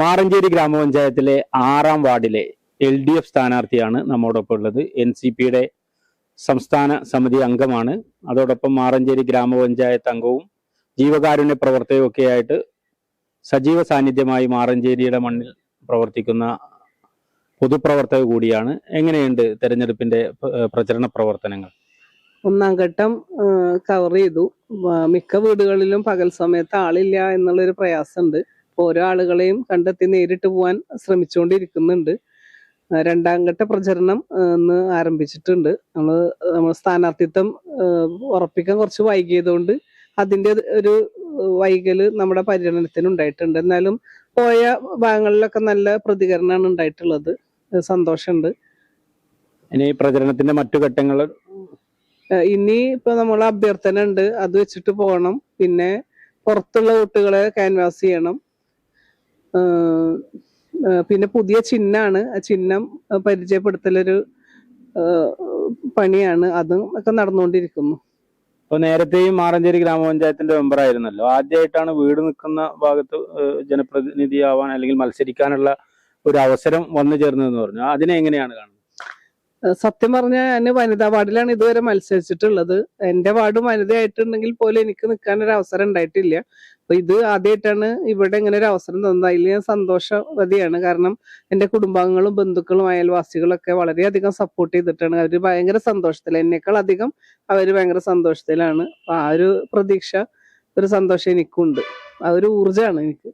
മാറഞ്ചേരി ഗ്രാമപഞ്ചായത്തിലെ ആറാം വാർഡിലെ എൽ ഡി എഫ് സ്ഥാനാർത്ഥിയാണ് നമ്മോടൊപ്പം ഉള്ളത്. എൻ സി പിയുടെ സംസ്ഥാന സമിതി അംഗമാണ്. അതോടൊപ്പം മാറഞ്ചേരി ഗ്രാമപഞ്ചായത്ത് അംഗവും ജീവകാരുണ്യ ആയിട്ട് സജീവ സാന്നിധ്യമായി മാറഞ്ചേരിയുടെ മണ്ണിൽ പ്രവർത്തിക്കുന്ന പൊതുപ്രവർത്തക കൂടിയാണ്. എങ്ങനെയുണ്ട് തെരഞ്ഞെടുപ്പിന്റെ പ്രചരണ പ്രവർത്തനങ്ങൾ? ഒന്നാം ഘട്ടം കവർ ചെയ്തു. മിക്ക വീടുകളിലും പകൽ സമയത്ത് ആളില്ല എന്നുള്ളൊരു പ്രയാസമുണ്ട്. ഓരോ ആളുകളെയും കണ്ടെത്തി നേരിട്ട് പോവാൻ ശ്രമിച്ചുകൊണ്ടിരിക്കുന്നുണ്ട് രണ്ടാം ഘട്ട പ്രചരണം ഇന്ന് ആരംഭിച്ചിട്ടുണ്ട്. നമ്മൾ നമ്മൾ സ്ഥാനാർത്ഥിത്വം ഉറപ്പിക്കാൻ കുറച്ച് വൈകിയതുകൊണ്ട് അതിന്റെ ഒരു വൈകൽ നമ്മുടെ പര്യടനത്തിന് ഉണ്ടായിട്ടുണ്ട്. എന്നാലും പോയ ഭാഗങ്ങളിലൊക്കെ നല്ല പ്രതികരണമാണ് ഉണ്ടായിട്ടുള്ളത്. സന്തോഷമുണ്ട്. ഇനി പ്രചരണത്തിന്റെ മറ്റു ഘട്ടങ്ങൾ? ഇനി ഇപ്പൊ നമ്മൾ അഭ്യർത്ഥന ഉണ്ട്. അത് വെച്ചിട്ട് പോകണം. പിന്നെ പുറത്തുള്ള കുട്ടികളെ ക്യാൻവാസ് ചെയ്യണം. പിന്നെ പുതിയ ചിഹ്നാണ്. ആ ചിഹ്നം പരിചയപ്പെടുത്തലൊരു പണിയാണ്. അതും ഒക്കെ നടന്നുകൊണ്ടിരിക്കുന്നു. ഇപ്പൊ നേരത്തെയും മാറഞ്ചേരി ഗ്രാമപഞ്ചായത്തിന്റെ മെമ്പർ ആയിരുന്നല്ലോ. ആദ്യമായിട്ടാണ് വീട് നിൽക്കുന്ന ഭാഗത്ത് ജനപ്രതിനിധി ജനപ്രതിനിധിയാവാൻ അല്ലെങ്കിൽ മത്സരിക്കാനുള്ള ഒരു അവസരം വന്നു ചേർന്നതെന്ന് പറഞ്ഞു. അതിനെ എങ്ങനെയാണ് കാണുന്നത്? സത്യം പറഞ്ഞാൽ ഞാൻ വനിതാ വാർഡിലാണ് ഇതുവരെ മത്സരിച്ചിട്ടുള്ളത്. എന്റെ വാർഡ് വനിതയായിട്ടുണ്ടെങ്കിൽ പോലും എനിക്ക് നിൽക്കാൻ ഒരു അവസരം ഉണ്ടായിട്ടില്ല. അപ്പൊ ഇത് ആദ്യമായിട്ടാണ് ഇവിടെ ഇങ്ങനെ ഒരു അവസരം തന്നത്. അതിൽ ഞാൻ സന്തോഷവതിയാണ്. കാരണം എന്റെ കുടുംബാംഗങ്ങളും ബന്ധുക്കളും അയൽവാസികളൊക്കെ വളരെയധികം സപ്പോർട്ട് ചെയ്തിട്ടാണ്. അവർ ഭയങ്കര സന്തോഷത്തിൽ എന്നേക്കാൾ അധികം അവർ ഭയങ്കര സന്തോഷത്തിലാണ്. ആ ഒരു പ്രതീക്ഷ ഒരു സന്തോഷം എനിക്കുണ്ട്. ആ ഒരു ഊർജമാണ് എനിക്ക്.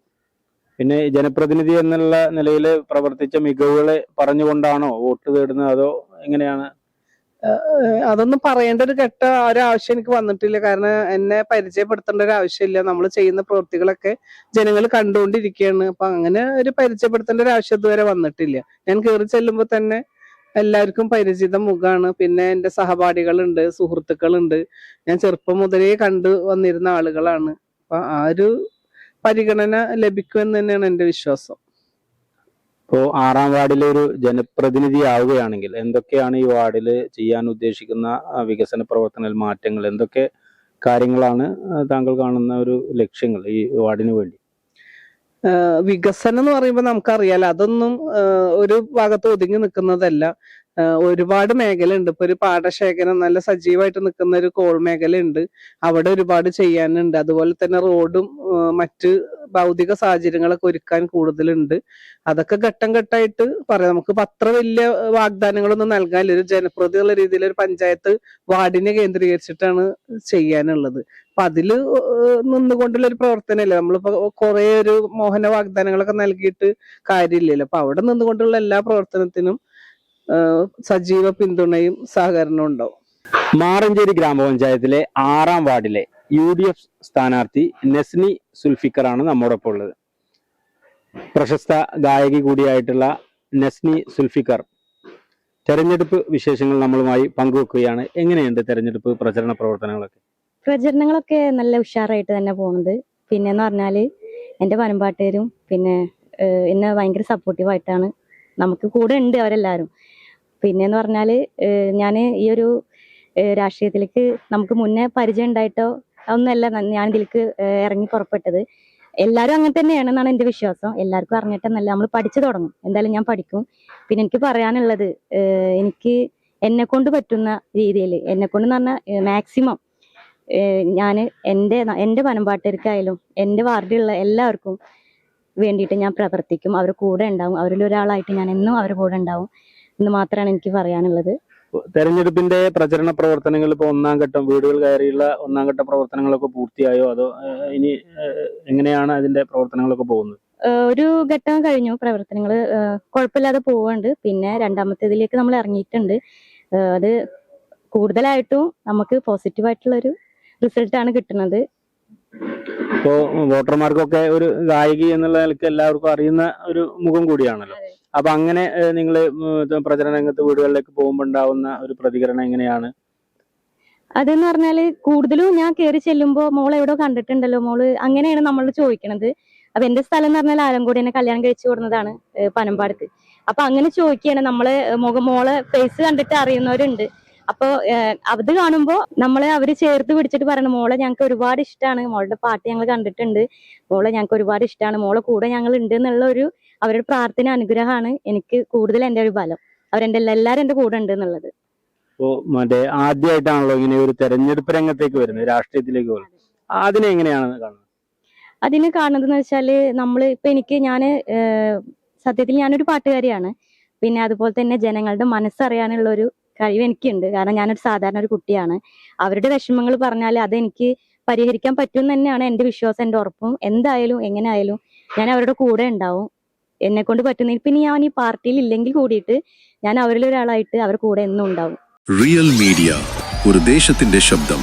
പിന്നെ ജനപ്രതിനിധി എന്നുള്ള നിലയിൽ പ്രവർത്തിച്ച മികവുകളെ പറഞ്ഞുകൊണ്ടാണോ വോട്ട് തേടുന്നത്? അതോ എങ്ങനെയാണ് അതൊന്നും പറയേണ്ട ഒരു ഘട്ട ഒരാവശ്യം എനിക്ക് വന്നിട്ടില്ല. കാരണം എന്നെ പരിചയപ്പെടുത്തേണ്ട ഒരു ആവശ്യമില്ല. നമ്മൾ ചെയ്യുന്ന പ്രവൃത്തികളൊക്കെ ജനങ്ങൾ കണ്ടുകൊണ്ടിരിക്കുകയാണ്. അപ്പൊ അങ്ങനെ ഒരു പരിചയപ്പെടുത്തേണ്ട ഒരു ആവശ്യം ഇതുവരെ വന്നിട്ടില്ല. ഞാൻ കയറി ചെല്ലുമ്പോൾ തന്നെ എല്ലാവർക്കും പരിചിത മുഖമാണ് പിന്നെ എന്റെ സഹപാഠികളുണ്ട് സുഹൃത്തുക്കളുണ്ട്. ഞാൻ ചെറുപ്പം മുതലേ കണ്ടു വന്നിരുന്ന ആളുകളാണ്. അപ്പൊ ആ ഒരു പരിഗണന ലഭിക്കുമെന്ന് തന്നെയാണ് എന്റെ വിശ്വാസം. ഇപ്പോ ആറാം വാർഡിലെ ഒരു ജനപ്രതിനിധി ആവുകയാണെങ്കിൽ എന്തൊക്കെയാണ് ഈ വാർഡിൽ ചെയ്യാൻ ഉദ്ദേശിക്കുന്ന വികസന പ്രവർത്തന മാറ്റങ്ങൾ? എന്തൊക്കെ കാര്യങ്ങളാണ് താങ്കൾ കാണുന്ന ഒരു ലക്ഷ്യങ്ങൾ ഈ വാർഡിന് വേണ്ടി? വികസനം എന്ന് പറയുമ്പോൾ നമുക്കറിയാലോ അതൊന്നും ഒരു ഭാഗത്ത് ഒതുങ്ങി നിൽക്കുന്നതല്ല. ഒരുപാട് ഉണ്ട് ഇപ്പൊ ഒരു പാടശേഖരം നല്ല സജീവമായിട്ട് നിൽക്കുന്ന ഒരു കോൾ മേഖല ഉണ്ട് അവിടെ ഒരുപാട് ചെയ്യാനുണ്ട്. അതുപോലെ തന്നെ റോഡും മറ്റ് ഭൗതിക സാഹചര്യങ്ങളൊക്കെ ഒരുക്കാൻ കൂടുതലുണ്ട്. അതൊക്കെ ഘട്ടം ഘട്ടമായിട്ട് പറയാം. നമുക്ക് അത്ര വലിയ വാഗ്ദാനങ്ങളൊന്നും നൽകാനില്ല. ഒരു ജനപ്രതി എന്നുള്ള രീതിയിൽ ഒരു പഞ്ചായത്ത് വാർഡിനെ കേന്ദ്രീകരിച്ചിട്ടാണ് ചെയ്യാനുള്ളത്. അപ്പൊ അതിൽ നിന്നുകൊണ്ടുള്ള ഒരു പ്രവർത്തനമല്ലേ? നമ്മളിപ്പോ കുറെ ഒരു മോഹന വാഗ്ദാനങ്ങളൊക്കെ നൽകിയിട്ട് കാര്യമില്ലല്ലോ. അപ്പൊ അവിടെ നിന്നുകൊണ്ടുള്ള എല്ലാ പ്രവർത്തനത്തിനും സജീവ പിന്തുണയും സഹകരണവും ഉണ്ടാവും. മാറഞ്ചേരി ഗ്രാമപഞ്ചായത്തിലെ ആറാം വാർഡിലെ യു ഡി എഫ് സ്ഥാനാർത്ഥി നസ്നി സുൽഫിക്കറാണ് നമ്മോടൊപ്പം ഉള്ളത്. പ്രശസ്ത ഗായകി കൂടിയായിട്ടുള്ള നസ്നി സുൽഫിക്കർ തെരഞ്ഞെടുപ്പ് വിശേഷങ്ങൾ നമ്മളുമായി പങ്കുവെക്കുകയാണ്. എങ്ങനെയുണ്ട് തെരഞ്ഞെടുപ്പ് പ്രചരണ പ്രവർത്തനങ്ങളൊക്കെ? പ്രചരണങ്ങളൊക്കെ നല്ല ഉഷാറായിട്ട് തന്നെ പോകുന്നത് പിന്നെന്ന് പറഞ്ഞാൽ എന്റെ വനമ്പാട്ടുകാരും പിന്നെ എന്നെ ഭയങ്കര സപ്പോർട്ടീവായിട്ടാണ് നമുക്ക് കൂടെ ഉണ്ട് അവരെല്ലാവരും പിന്നെന്ന് പറഞ്ഞാൽ ഞാൻ ഈ ഒരു രാഷ്ട്രീയത്തിലേക്ക് നമുക്ക് മുന്നേ പരിചയം ഉണ്ടായിട്ടോ ഒന്നുമല്ല ഞാൻ ഇതിലേക്ക് ഇറങ്ങി പുറപ്പെട്ടത്. എല്ലാവരും അങ്ങനെ തന്നെയാണ് എന്നാണ് എന്റെ വിശ്വാസം. എല്ലാവർക്കും അറിഞ്ഞിട്ടെന്നല്ല നമ്മൾ പഠിച്ചു തുടങ്ങും. എന്തായാലും ഞാൻ പഠിക്കും. പിന്നെ എനിക്ക് പറയാനുള്ളത് എനിക്ക് എന്നെ കൊണ്ട് പറ്റുന്ന രീതിയിൽ എന്നെ കൊണ്ട് എന്ന് പറഞ്ഞാൽ മാക്സിമം ഞാൻ എന്റെ എന്റെ പനമ്പാട്ടർക്കായാലും എന്റെ വാർഡിലുള്ള എല്ലാവർക്കും വേണ്ടിയിട്ട് ഞാൻ പ്രവർത്തിക്കും. അവർ കൂടെ ഉണ്ടാവും. അവരിൽ ഒരാളായിട്ട് ഞാൻ എന്നും അവരുടെ കൂടെ ഉണ്ടാവും. എന്ന് മാത്രമാണ് എനിക്ക് പറയാനുള്ളത്. തെരഞ്ഞെടുപ്പിന്റെ പ്രചരണ പ്രവർത്തനങ്ങൾ ഇപ്പോൾ ഒന്നാം ഘട്ടം വീടുകൾ കയറിയുള്ള ഒന്നാം ഘട്ട പ്രവർത്തനങ്ങളൊക്കെ പൂർത്തിയായോ? അതോ ഇനി എങ്ങനെയാണ് അതിന്റെ പ്രവർത്തനങ്ങളൊക്കെ പോകുന്നത്? ഒരു ഘട്ടം കഴിഞ്ഞു പ്രവർത്തനങ്ങൾ കുഴപ്പമില്ലാതെ പോവുന്നുണ്ട് പിന്നെ രണ്ടാമത്തേതിലേക്ക് നമ്മൾ ഇറങ്ങിയിട്ടുണ്ട്. അത് കൂടുതലായിട്ടും നമുക്ക് പോസിറ്റീവ് ആയിട്ടുള്ള ഒരു റിസൾട്ട് ആണ് കിട്ടുന്നത്. ഇപ്പോ വോട്ടർമാർക്കൊക്കെ ഒരു ഗായിക എന്നുള്ള നിലയ്ക്ക് എല്ലാവർക്കും അറിയുന്ന ഒരു മുഖം കൂടിയാണല്ലോ. അപ്പൊ അങ്ങനെ നിങ്ങൾ പ്രചരണ രംഗത്ത് വീടുകളിലേക്ക് പോകുമ്പോൾ ഉണ്ടാവുന്ന ഒരു പ്രതികരണം എങ്ങനെയാണ്? അതെന്ന് പറഞ്ഞാൽ കൂടുതലും ഞാൻ കയറി ചെല്ലുമ്പോ മോൾ എവിടെ കണ്ടിട്ടുണ്ടല്ലോ മോൾ അങ്ങനെയാണ് നമ്മൾ ചോദിക്കണത്. അപ്പൊ എന്റെ സ്ഥലം എന്ന് പറഞ്ഞാൽ ആലങ്കോടി എന്നെ കല്യാണം കഴിച്ചു കൊടുക്കുന്നതാണ് പനമ്പാടത്ത്. അപ്പൊ അങ്ങനെ ചോദിക്കുകയാണ് നമ്മൾ മോളെ ഫേസ് കണ്ടിട്ട് അറിയുന്നവരുണ്ട്. അപ്പൊ ഏഹ്, അത് കാണുമ്പോ നമ്മളെ അവർ ചേർത്ത് പിടിച്ചിട്ട് പറയണം മോളെ ഞങ്ങൾക്ക് ഒരുപാട് ഇഷ്ടമാണ് മോളുടെ പാട്ട് ഞങ്ങൾ കണ്ടിട്ടുണ്ട്. മോളെ ഞങ്ങൾക്ക് ഒരുപാട് ഇഷ്ടമാണ് മോളെ കൂടെ ഞങ്ങൾ ഉണ്ട് എന്നുള്ള ഒരു അവരുടെ പ്രാർത്ഥന അനുഗ്രഹമാണ് എനിക്ക് കൂടുതൽ എന്റെ ഒരു ബലം. അവരെന്റെ എല്ലാ- എല്ലാരും എന്റെ കൂടെ ഉണ്ട് എന്നുള്ളത്. മറ്റേ ആദ്യമായിട്ടാണല്ലോ ഇങ്ങനെ ഒരു തെരഞ്ഞെടുപ്പ് രംഗത്തേക്ക് വരുന്നത് രാഷ്ട്രീയത്തിലേക്ക് വരുന്നത് അതിനെ എങ്ങനെയാണ് കാണുന്നത്? അതിന് കാണുന്നതെന്ന് വെച്ചാൽ നമ്മൾ ഇപ്പൊ എനിക്ക് ഞാൻ സത്യത്തിൽ ഞാനൊരു പാട്ടുകാരിയാണ്. പിന്നെ അതുപോലെ തന്നെ ജനങ്ങളുടെ മനസ്സറിയാനുള്ള ഒരു കഴിവ് എനിക്കുണ്ട്. കാരണം ഞാനൊരു സാധാരണ ഒരു കുട്ടിയാണ്. അവരുടെ വിഷമങ്ങൾ പറഞ്ഞാൽ അതെനിക്ക് പരിഹരിക്കാൻ പറ്റും തന്നെയാണ് എന്റെ വിശ്വാസം എന്റെ ഉറപ്പും. എന്തായാലും എങ്ങനെ ആയാലും ഞാൻ അവരുടെ കൂടെ ഉണ്ടാവും. എന്നെ കൊണ്ട് പറ്റുന്ന പിന്നെ ഞാൻ ഈ പാർട്ടിയിൽ ഇല്ലെങ്കിൽ കൂടിയിട്ട് ഞാൻ അവരിലൊരാളായിട്ട് അവരുടെ കൂടെ എന്നും ഉണ്ടാവും. റിയൽ മീഡിയ ഒരു ദേശത്തിന്റെ ശബ്ദം.